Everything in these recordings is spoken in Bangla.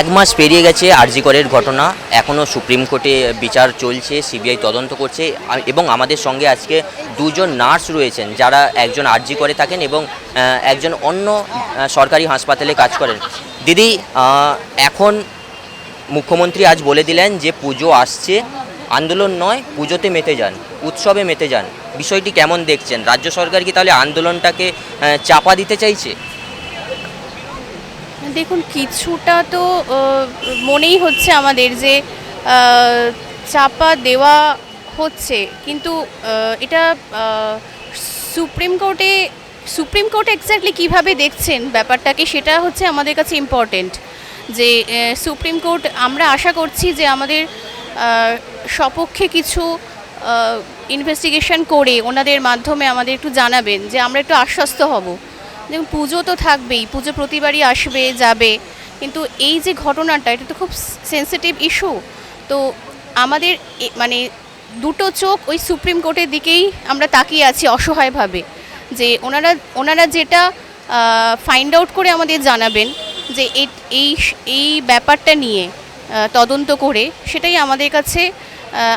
এক মাস পেরিয়ে গেছে আরজিকরের ঘটনা। এখনও সুপ্রিম কোর্টে বিচার চলছে, সিবিআই তদন্ত করছে এবং আমাদের সঙ্গে আজকে দুজন নার্স রয়েছেন যারা একজন আরজি করে থাকেন এবং একজন অন্য সরকারি হাসপাতালে কাজ করেন। দিদি এখন মুখ্যমন্ত্রী আজ বলে দিলেন যে পুজো আসছে। আন্দোলন নয়, পুজোতে মেতে যান, উৎসবে মেতে যান। বিষয়টি কেমন দেখছেন? রাজ্য সরকার কি তাহলে আন্দোলনটাকে চাপা দিতে চাইছে? দেখুন, কিছুটা তো মনেই হচ্ছে আমাদের যে চাপা দেওয়া হচ্ছে। কিন্তু এটা সুপ্রিম কোর্টে, সুপ্রিম কোর্ট এক্স্যাক্টলি কীভাবে দেখছেন ব্যাপারটাকে, সেটা হচ্ছে আমাদের কাছে ইম্পর্টেন্ট যে সুপ্রিম কোর্ট, আমরা আশা করছি যে আমাদের সপক্ষে কিছু ইনভেস্টিগেশন করে ওনাদের মাধ্যমে আমাদের একটু জানাবেন যে আমরা একটু আশ্বস্ত হব। যেমন পুজো তো থাকবেই, পুজো প্রতিবারই আসবে, যাবে। কিন্তু এই যে ঘটনাটা, এটা তো খুব সেন্সিটিভ ইস্যু তো আমাদের মানে দুটো চোখ ওই সুপ্রিম কোর্টের দিকেই আমরা তাকিয়ে আছি অসহায়ভাবে। যে ওনারা ওনারা যেটা ফাইন্ড আউট করে আমাদের জানাবেন যে এই- এই ব্যাপারটা নিয়ে তদন্ত করে সেটাই আমাদের কাছে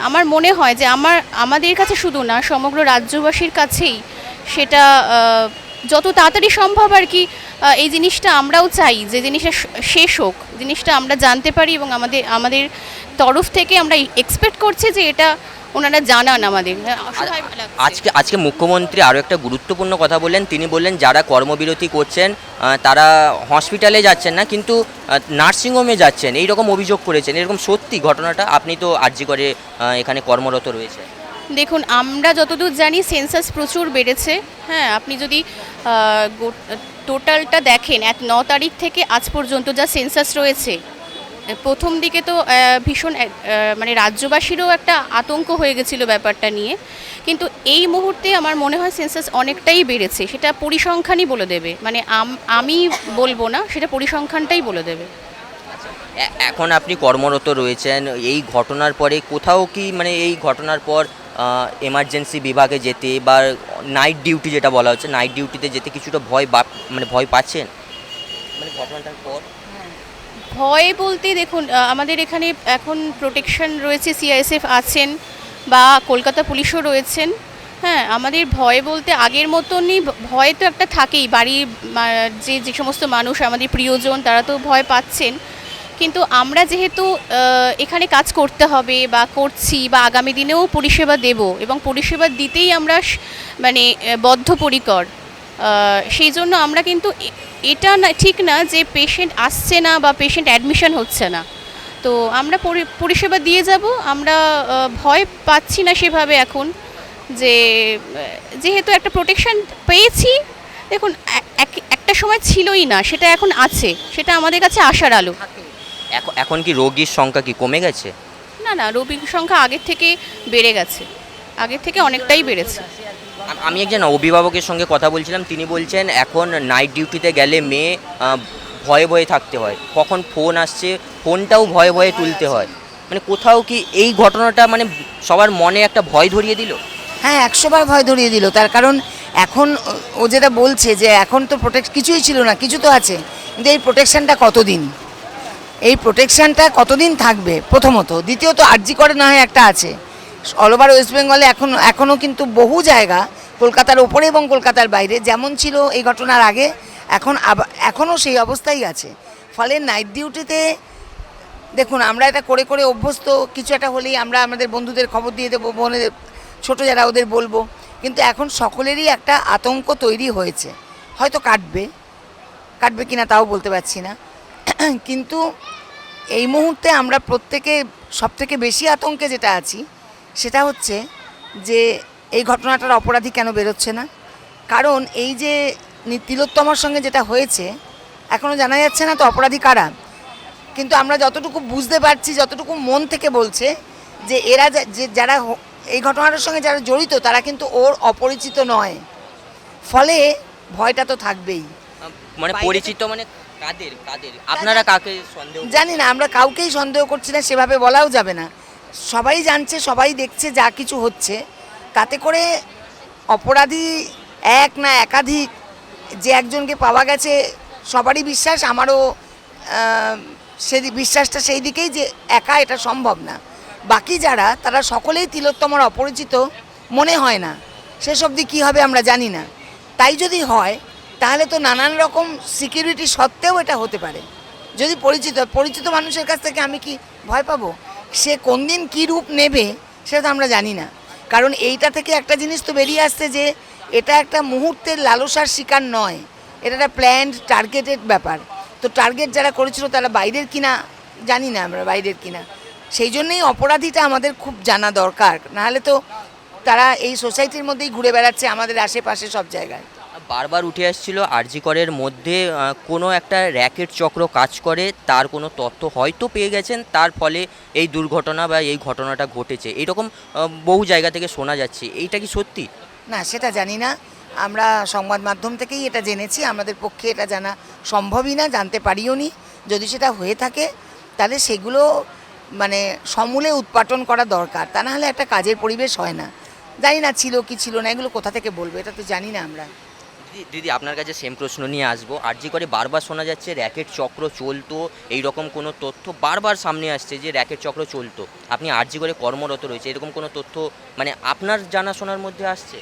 আমার মনে হয় যে আমার, আমাদের কাছে শুধু না, সমগ্র রাজ্যবাসীর কাছেই সেটা যত তাড়াতাড়ি সম্ভব আর কি এই জিনিসটা আমরাও চাই যে জিনিসটা শেষ হোক। জিনিসটা আমরা জানতে পারি এবং আমাদের আমাদের তরফ থেকে আমরা এক্সপেক্ট করছি যে এটা ওনারা জানান আমাদের। অসহায় আজকে আজকে মুখ্যমন্ত্রী আরও একটা গুরুত্বপূর্ণ কথা বললেন। তিনি বললেন যারা কর্মবিরতি করছেন তারা হসপিটালে যাচ্ছেন না কিন্তু নার্সিংহোমে যাচ্ছেন। এই রকম অভিযোগ করেছেন। এরকম সত্যি ঘটনাটা আপনি তো আর্জি করে এখানে কর্মরত রয়েছেন। দেখুন, আমরা যতদূর জানি সেন্সাস প্রচুর বেড়েছে। হ্যাঁ আপনি যদি টোটালটা দেখেন, এক ন তারিখ থেকে আজ পর্যন্ত যা সেন্সাস রয়েছে প্রথম দিকে তো ভীষণ মানে রাজ্যবাসীরও একটা আতঙ্ক হয়ে গেছিল ব্যাপারটা নিয়ে। কিন্তু এই মুহূর্তে আমার মনে হয় সেন্সাস অনেকটাই বেড়েছে, সেটা পরিসংখ্যানই বলে দেবে। মানে আমি বলব না, সেটা পরিসংখ্যানটাই বলে দেবে। এখন আপনি কর্মরত রয়েছেন, এই ঘটনার পরে কোথাও কি মানে এই ঘটনার পর এমার্জেন্সি বিভাগে যেতে বা নাইট ডিউটি যেটা বলা হচ্ছে নাইট ডিউটিতে যেতে কিছুটা ভয় বা মানে ভয় পাচ্ছেন? মানে ঘটনাটার পর? ভয় বলতে দেখুন আমাদের এখানে এখন প্রোটেকশন রয়েছে সিআইএসএফ আছেন বা কলকাতা পুলিশও রয়েছেন। হ্যাঁ আমাদের ভয় বলতে আগের মতনই ভয় তো একটা থাকেই। বাড়ির যে যে সমস্ত মানুষ, আমাদের প্রিয়জন, তারা তো ভয় পাচ্ছেন। কিন্তু আমরা যেহেতু এখানে কাজ করতে হবে বা করছি বা আগামী দিনেও পরিষেবা দেব এবং পরিষেবা দিতেই আমরা মানে বদ্ধপরিকর সেই জন্য আমরা কিন্তু এটা না, ঠিক না যে পেশেন্ট আসছে না বা পেশেন্ট অ্যাডমিশন হচ্ছে না। তো আমরা পরি- পরিষেবা দিয়ে যাব, আমরা ভয় পাচ্ছি না সেভাবে এখন যে যেহেতু একটা প্রোটেকশন পেয়েছি, দেখুন এক- একটা সময় ছিলই না, সেটা এখন আছে, সেটা আমাদের কাছে আসার আলো। এখন এখন কি রোগীর সংখ্যা কি কমে গেছে? না না রোগীর সংখ্যা আগের থেকে বেড়ে গেছে। আগের থেকে অনেকটাই বেড়েছে। আমি একজন অভিভাবকের সঙ্গে কথা বলছিলাম তিনি বলছেন এখন নাইট ডিউটিতে গেলে মেয়ে ভয়ে ভয়ে থাকতে হয়। কখন ফোন আসছে ফোনটাও ভয়ে ভয়ে তুলতে হয়। মানে কোথাও কি এই ঘটনাটা মানে সবার মনে একটা ভয় ধরিয়ে দিল? হ্যাঁ একশোবার ভয় ধরিয়ে দিল। তার কারণ এখন ও- ও যেটা বলছে যে এখন তো প্রোটেক্ট কিছুই ছিল না কিছু তো আছে। কিন্তু এই প্রোটেকশনটা কতদিন? এই প্রোটেকশনটা কতদিন থাকবে? প্রথমত, দ্বিতীয়ত, আরজি করে না হয় একটা আছে। অল ওভার ওয়েস্ট বেঙ্গলে এখন এখনও কিন্তু বহু জায়গা, কলকাতার ওপরে এবং কলকাতার বাইরে, যেমন ছিল এই ঘটনার আগে, এখন এখনও সেই অবস্থাই আছে। ফলে নাইট ডিউটিতে দেখুন, আমরা এটা করে করে অভ্যস্ত, কিছু একটা হলেই আমরা আমাদের বন্ধুদের খবর দিয়ে দেবো বোনেদের ছোটো যারা ওদের বলব। কিন্তু এখন সকলেরই একটা আতঙ্ক তৈরি হয়েছে। হয়তো কাটবে। কাটবে কিনা তাও বলতে পারছি না। কিন্তু এই মুহূর্তে আমরা প্রত্যেকে সবথেকে বেশি আতঙ্কে যেটা আছি সেটা হচ্ছে যে এই ঘটনাটার অপরাধী কেন বেরোচ্ছে না? কারণ এই যে তিলোত্তমার সঙ্গে যেটা হয়েছে এখনও জানা যাচ্ছে না তো অপরাধী কারা। কিন্তু আমরা যতটুকু বুঝতে পারছি যতটুকু মন থেকে বলছে যে এরা যা- যে যারা এই ঘটনাটার সঙ্গে যারা জড়িত তারা কিন্তু ওর অপরিচিত নয়। ফলে ভয়টা তো থাকবেই। মানে পরিচিত মানে কাদের কাদের? আপনারা কাকে সন্দেহ জানি না আমরা কাউকেই সন্দেহ করছি না সেভাবে বলাও যাবে না। সবাই জানছে সবাই দেখছে যা কিছু হচ্ছে। তাতে করে অপরাধী এক না একাধিক যে একজনকে পাওয়া গেছে সবারই বিশ্বাস আমারও সে বিশ্বাসটা সেই দিকেই যে একা এটা সম্ভব না। বাকি যারা তারা সকলেই তিলোত্তমার অপরিচিত মনে হয় না। সেসব দিক কী হবে আমরা জানি না। তাই যদি হয় তাহলে তো নানান রকম সিকিউরিটি সত্ত্বেও এটা হতে পারে। যদি পরিচিত পরিচিত মানুষের কাছ থেকে আমি কি ভয় পাবো? সে কোন দিন কী রূপ নেবে, সেটা তো আমরা জানি না। কারণ এইটা থেকে একটা জিনিস তো বেরিয়ে আসছে যে, এটা একটা মুহূর্তের লালসার শিকার নয়। এটা একটা প্ল্যান্ড টার্গেটেড ব্যাপার। তো টার্গেট যারা করেছিল তারা বাইরের কিনা, জানি না আমরা বাইরের কিনা। সেই জন্যই অপরাধীটা আমাদের খুব জানা দরকার। নাহলে তো তারা এই সোসাইটির মধ্যেই ঘুরে বেড়াচ্ছে আমাদের আশেপাশে সব জায়গায়। বারবার উঠে আসছিল। আরজিকরের মধ্যে কোনো একটা র্যাকেট চক্র কাজ করে, তার কোনো তথ্য হয়তো পেয়ে গেছেন, তার ফলে এই দুর্ঘটনা বা এই ঘটনাটা ঘটেছে। এরকম বহু জায়গা থেকে শোনা যাচ্ছে। এইটা কি সত্যি? না, সেটা জানি না। আমরা সংবাদ মাধ্যম থেকেই এটা জেনেছি। আমাদের পক্ষে এটা জানা সম্ভবই না, জানতে পারিও নি। যদি সেটা হয়ে থাকে, তাহলে সেগুলো মানে সমূলে উৎপাটন করা দরকার। তা না হলে একটা কাজের পরিবেশ হয় না। জানি না ছিল কি ছিল না, এগুলো কোথা থেকে বলব, এটা তো জানি না আমরা। দিদি- দিদি, আপনার কাছে সেম প্রশ্ন নিয়ে আসব। আর জি করে বারবার শোনা যাচ্ছে র্যাকেট চক্র চলতো, এইরকম কোনো তথ্য বারবার সামনে আসছে যে র্যাকেট চক্র চলতো। আপনি আর জি করে কর্মরত রয়েছে, এরকম কোনো তথ্য মানে আপনার জানাশোনার মধ্যে আসছে?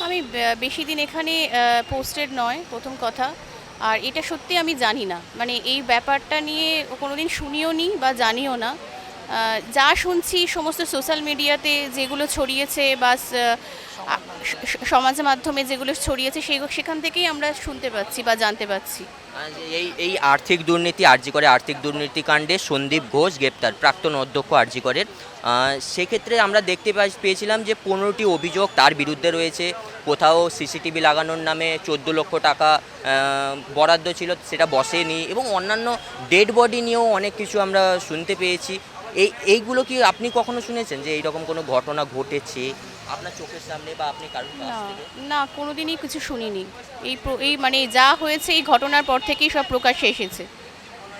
আমি বেশি দিন এখানে পোস্টেড নয়, প্রথম কথা। আর এটা সত্যি আমি জানি না। মানে এই ব্যাপারটা নিয়ে কোনোদিন শুনিও নি বা জানিও না। যা শুনছি সমস্ত সোশ্যাল মিডিয়াতে যেগুলো ছড়িয়েছে বা সমাজ মাধ্যমে যেগুলো ছড়িয়েছে সেই, সেখান থেকেই আমরা শুনতে পাচ্ছি বা জানতে পাচ্ছি। এই এই আর্থিক দুর্নীতি, আরজি করে আর্থিক দুর্নীতি কাণ্ডে সন্দীপ ঘোষ গ্রেপ্তার, প্রাক্তন অধ্যক্ষ আরজি করের। সেক্ষেত্রে আমরা দেখতে পেয়েছিলাম যে পনেরোটি অভিযোগ তার বিরুদ্ধে রয়েছে। কোথাও সিসিটিভি লাগানোর নামে চোদ্দ লক্ষ টাকা বরাদ্দ ছিল, সেটা বসেনি এবং অন্যান্য ডেড বডি নিয়েও অনেক কিছু আমরা শুনতে পেয়েছি। এই এইগুলো কি আপনি কখনো শুনেছেন যে এইরকম কোনো ঘটনা ঘটেছে আপনার চোখের সামনে বা আপনি কারোর কাছ না থেকে? না কোনোদিনই কিছু শুনিনি। এই প্র- এই মানে যা হয়েছে এই ঘটনার পর থেকেই সব প্রকাশ্যে এসেছে।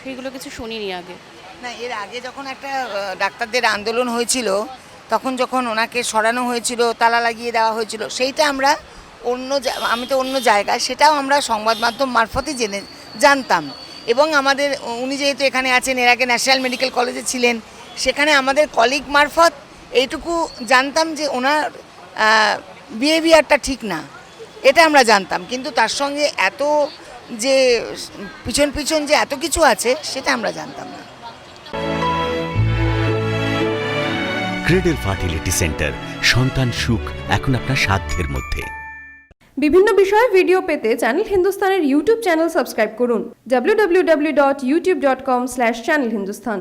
সেগুলো কিছু শুনিনি আগে। না এর আগে যখন একটা আহ, ডাক্তারদের আন্দোলন হয়েছিল তখন যখন ওনাকে সরানো হয়েছিল তালা লাগিয়ে দেওয়া হয়েছিল সেইটা আমরা অন্য জা- আমি তো অন্য জায়গায় সেটাও আমরা সংবাদ মাধ্যম মারফতই জেনে জানতাম। এবং আমাদের উনি যেহেতু এখানে আছেন এর আগে ন্যাশনাল মেডিকেল কলেজে ছিলেন সেখানে আমাদের কলিগ মারফত এইটুকু জানতাম যে ওনার বিহেভিয়ারটা ঠিক না। এটা আমরা জানতাম। কিন্তু তার সঙ্গে এত যে পিছন পিছন যে এত কিছু আছে সেটা আমরা জানতাম না। ক্রেডেল ফার্টিলিটি সেন্টার সন্তান সুখ এখন আপনার সাধ্যের মধ্যে। বিভিন্ন বিষয়ে ভিডিও পেতে চ্যানেল হিন্দুস্তানের ইউটিউব চ্যানেল সাবস্ক্রাইব করুন। www.youtube.com/channelhindustan